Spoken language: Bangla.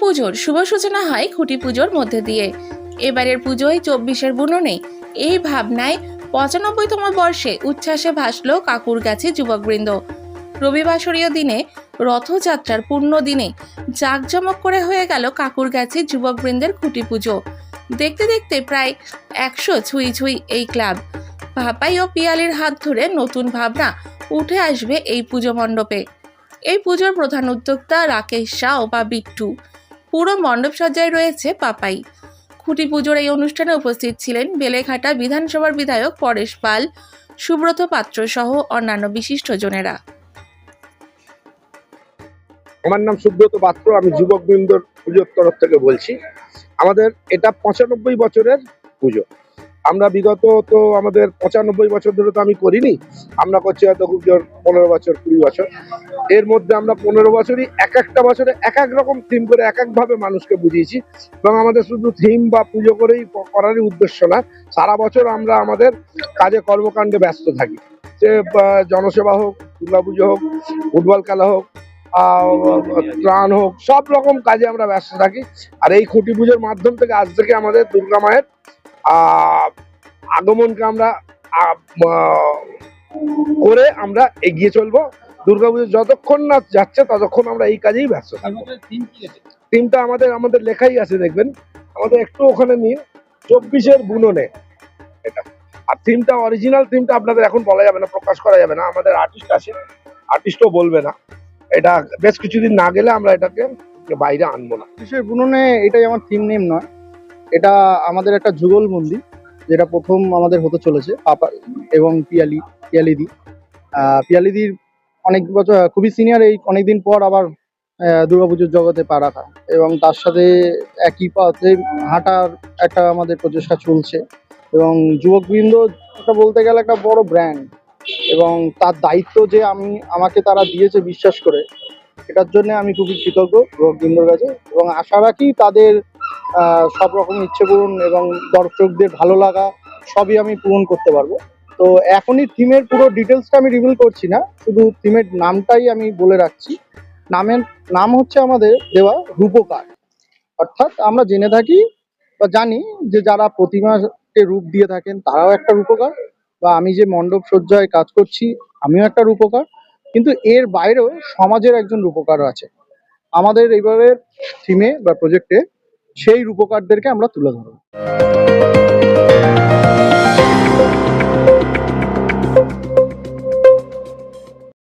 পুজোর শুভ সূচনা হয় খুঁটি পুজোর মধ্যে দিয়ে। এবারের পুজোয় চব্বিশের বুননে এই ভাবনায় পঁচানব্বইতম বর্ষে উচ্ছ্বাসে ভাসল কাকুর গাছে যুবকবৃন্দ। রবিবাসরীয় দিনে রথযাত্রার পূর্ণ দিনে জাঁকজমক করে হয়ে গেল কাকুর গাছে যুবকবৃন্দের খুঁটি পুজো। দেখতে দেখতে প্রায় একশো ছুঁই ছুঁই এই ক্লাব। ভাপাই ও পিয়ালির হাত ধরে নতুন ভাবনা উঠে আসবে এই পুজো মণ্ডপে। এই পুজোর প্রধান উদ্যোক্তা রাকেশ শাহ বা বিট্টু। পুরো মণ্ডপ সজ্জায় রয়েছে পাপাই। খুঁটি পুজোর এই অনুষ্ঠানে উপস্থিত ছিলেন বেলেঘাটা বিধানসভার বিধায়ক পরেশ পাল, সুব্রত পাত্র সহ অন্যান্য বিশিষ্টজনেরা আমার নাম সুব্রত পাত্র, আমি যুবক বৃন্দর পুজোর তরফ থেকে বলছি। আমাদের এটা পঁচানব্বই বছরের পুজো। আমরা বিগত তো আমাদের পঁচানব্বই বছর ধরে তো আমি করিনি। আমরা করছি হয়তো খুব জোর পনেরো বছর, কুড়ি বছর। এর মধ্যে আমরা পনেরো বছরই এক একটা বছরে এক এক রকম থিম করে এক একভাবে মানুষকে বুঝিয়েছি। এবং আমাদের শুধু থিম বা পুজো করেই করারই উদ্দেশ্য না, সারা বছর আমরা আমাদের কাজে কর্মকাণ্ডে ব্যস্ত থাকি। সে জনসেবা হোক, দুর্গাপুজো হোক, ফুটবল খেলা হোক ত্রাণ হোক, সব রকম কাজে আমরা ব্যস্ত থাকি। আর এই খুঁটি পুজোর মাধ্যম থেকে আজ থেকে আমাদের দুর্গা মায়ের আগমনকে আমরা করে আমরা এগিয়ে চলবো। দুর্গা পুজো যতক্ষণ না যাচ্ছে ততক্ষণ আমরা এই কাজেই ব্যস্ত থাকব। থিমটা আমাদের আমাদের লেখাই আছে দেখবেন। আমাদের একটু ওখানে নিয়ে চব্বিশের বুননে এটা। আর থিমটা অরিজিনাল থিমটা আপনাদের এখন বলা যাবে না প্রকাশ করা যাবে না। আমাদের আর্টিস্ট আছে। আর্টিস্টও বলবে না। এটা বেশ কিছুদিন না গেলে আমরা এটাকে বাইরে আনব না। বিশেষ বুননে এটাই আমার থিম নেম নয়। এটা আমাদের একটা যুগল মন্দির, যেটা প্রথম আমাদের হতে চলেছে, পাপা এবং পিয়ালি, পিয়ালিদি। পিয়ালিদির অনেক বছর, খুবই সিনিয়র এই অনেকদিন পর আবার দুর্গাপুজোর জগতে পা রাখা। এবং তার সাথে একই পথে হাঁটার একটা আমাদের প্রচেষ্টা চলছে। এবং যুবকবৃন্দ, এটা বলতে গেলে একটা বড় ব্র্যান্ড এবং তার দায়িত্ব যে আমি, আমাকে তারা দিয়েছে বিশ্বাস করে, এটার জন্য আমি খুবই কৃতজ্ঞ যুবকবৃন্দর কাছে। এবং আশা রাখি তাদের সব রকম ইচ্ছে পূরণ এবং দর্শকদের ভালো লাগা সবই আমি পূরণ করতে পারব। তো এখনই থিমের পুরো ডিটেলসটা আমি রিভিল করছি না, শুধু থিমের নামটাই আমি বলে রাখছি। নামের নাম হচ্ছে আমাদের দেওয়া রূপকার। অর্থাৎ আমরা জেনে থাকি বা জানি যে যারা প্রতিমাকে রূপ দিয়ে থাকেন, তারাও একটা রূপকার। বা আমি যে মণ্ডপ সজ্জায় কাজ করছি, আমিও একটা রূপকার। কিন্তু এর বাইরেও সমাজের একজন রূপকার আছে। আমাদের এবারের থিমে বা প্রজেক্টে সেই রূপকারদেরকে আমরা তুলে ধরবো।